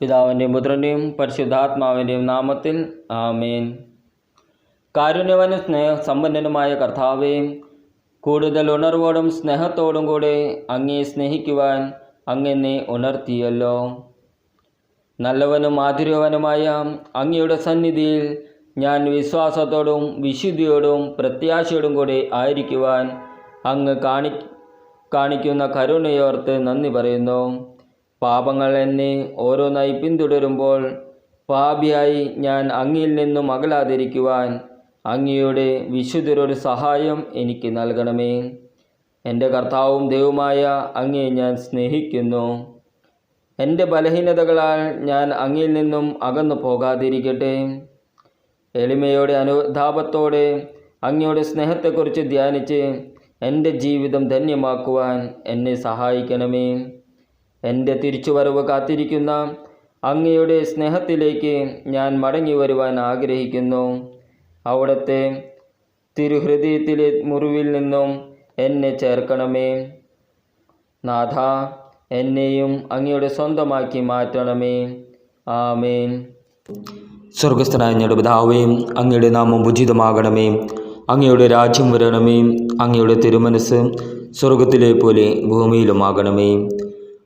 പിതാവിന്റെയും പുത്രന്റെയും പരിശുദ്ധാത്മാവിന്റെയും നാമത്തിൽ ആമേൻ. കാരുണ്യവനും സ്നേഹസമ്പന്നനുമായ കർത്താവേ കൂടുതൽ ഉണർവോടും സ്നേഹത്തോടും കൂടെ അങ്ങേ സ്നേഹിക്കുവാൻ അങ്ങെന്നെ ഉണർത്തിയല്ലോ. നല്ലവനും മാധുര്യവനുമായ അങ്ങയുടെ സന്നിധിയിൽ ഞാൻ വിശ്വാസത്തോടും വിശുദ്ധിയോടും പ്രത്യാശയോടും കൂടെ ആയിരിക്കുവാൻ അങ്ങ് കാണി കാണിക്കുന്ന കരുണയോർത്ത് നന്ദി പറയുന്നു. പാപങ്ങൾ എന്നെ ഓരോന്നായി പിന്തുടരുമ്പോൾ പാപിയായി ഞാൻ അങ്ങിയിൽ നിന്നും അകലാതിരിക്കുവാൻ അങ്ങയുടെ വിശുദ്ധരൊരു സഹായം എനിക്ക് നൽകണമേ. എന്റെ കർത്താവും ദൈവമായ അങ്ങയെ ഞാൻ സ്നേഹിക്കുന്നു. എന്റെ ബലഹീനതകളാൽ ഞാൻ അങ്ങിൽ നിന്നും അകന്നു പോകാതിരിക്കട്ടെ. എളിമയോടെ അനുതാപത്തോടെ അങ്ങയുടെ സ്നേഹത്തെക്കുറിച്ച് ധ്യാനിച്ച് എന്റെ ജീവിതം ധന്യമാക്കുവാൻ എന്നെ സഹായിക്കണമേ. എന്റെ തിരിച്ചുവരവ് കാത്തിരിക്കുന്ന അങ്ങയുടെ സ്നേഹത്തിലേക്ക് ഞാൻ മടങ്ങി വരുവാൻ ആഗ്രഹിക്കുന്നു. അവിടുത്തെ തിരുഹൃദയത്തിലെ മുറിവിൽ നിന്നും എന്നെ ചേർക്കണമേ. നാഥ എന്നെയും അങ്ങയുടെ സ്വന്തമാക്കി മാറ്റണമേ. ആമേൻ. സ്വർഗസ്ഥനായ ഞങ്ങളുടെ പിതാവേ അങ്ങയുടെ നാമം ഉചിതമാകണമേ. അങ്ങയുടെ രാജ്യം വരണമേ. അങ്ങയുടെ തിരുമനസ് സ്വർഗത്തിലെ പോലെ ഭൂമിയിലുമാകണമേ.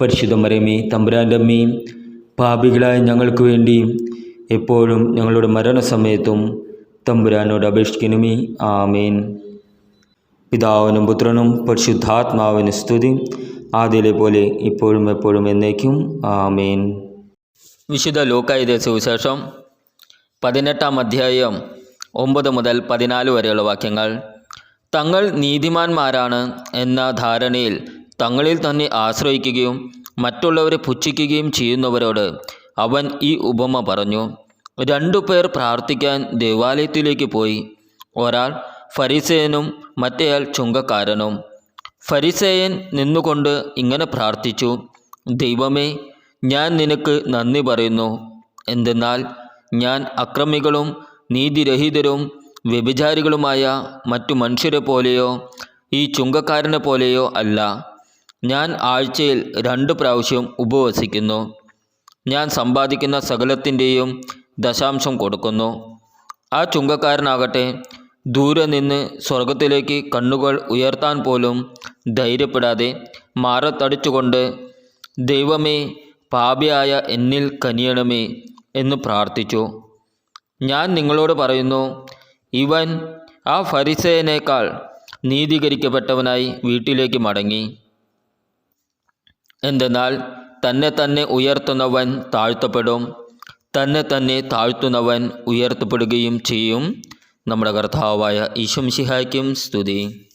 പരിശുദ്ധ മരമേ തമ്പുരാന്റെ അമ്മേ പാപികളായ ഞങ്ങൾക്ക് വേണ്ടി എപ്പോഴും ഞങ്ങളുടെ മരണസമയത്തും തമ്പുരാനോട് അപേക്ഷിക്കണമേ. ആമേൻ. പിതാവിനും പുത്രനും പരിശുദ്ധാത്മാവിന് സ്തുതി. ആദ്യയിലെ പോലെ ഇപ്പോഴും എപ്പോഴും എന്നേക്കും. ആമേൻ. വിശുദ്ധ ലോക്കായുധ സുവിശേഷം പതിനെട്ടാം അധ്യായം ഒമ്പത് മുതൽ പതിനാല് വരെയുള്ള വാക്യങ്ങൾ. തങ്ങൾ നീതിമാന്മാരാണ് എന്ന ധാരണയിൽ തങ്ങളിൽ തന്നെ ആശ്രയിക്കുകയും മറ്റുള്ളവരെ പുച്ഛിക്കുകയും ചെയ്യുന്നവരോട് അവൻ ഈ ഉപമ പറഞ്ഞു. രണ്ടു പേർ പ്രാർത്ഥിക്കാൻ ദേവാലയത്തിലേക്ക് പോയി. ഒരാൾ ഫരിസേനും മറ്റേയാൾ ചുങ്കക്കാരനും. ഫരിസേയൻ നിന്നുകൊണ്ട് ഇങ്ങനെ പ്രാർത്ഥിച്ചു ദൈവമേ ഞാൻ നിനക്ക് നന്ദി പറയുന്നു. എന്തെന്നാൽ ഞാൻ അക്രമികളും നീതിരഹിതരും വ്യഭിചാരികളുമായ മറ്റു മനുഷ്യരെ പോലെയോ ഈ ചുങ്കക്കാരനെ പോലെയോ അല്ല. ഞാൻ ആഴ്ചയിൽ രണ്ട് പ്രാവശ്യം ഉപവസിക്കുന്നു. ഞാൻ സമ്പാദിക്കുന്ന സകലത്തിന്റെയും ദശാംശം കൊടുക്കുന്നു. ആ ചുങ്കക്കാരനാകട്ടെ ദൂരെ നിന്ന് സ്വർഗത്തിലേക്ക് കണ്ണുകൾ ഉയർത്താൻ പോലും ധൈര്യപ്പെടാതെ മാറത്തടിച്ചുകൊണ്ട് ദൈവമേ പാപിയായ എന്നിൽ കനിയണമേ എന്ന് പ്രാർത്ഥിച്ചു. ഞാൻ നിങ്ങളോട് പറയുന്നു ഇവൻ ആ ഫരിസയനേക്കാൾ നീതീകരിക്കപ്പെട്ടവനായി വീട്ടിലേക്ക് മടങ്ങി. എന്തെന്നാൽ തന്നെ തന്നെ ഉയർത്തുന്നവൻ താഴ്ത്തപ്പെടും തന്നെ തന്നെ താഴ്ത്തുന്നവൻ ഉയർത്തപ്പെടുകയും ചെയ്യും. നമ്മുടെ കർത്താവായ ഈശംഷിഹായ്ക്കും സ്തുതി.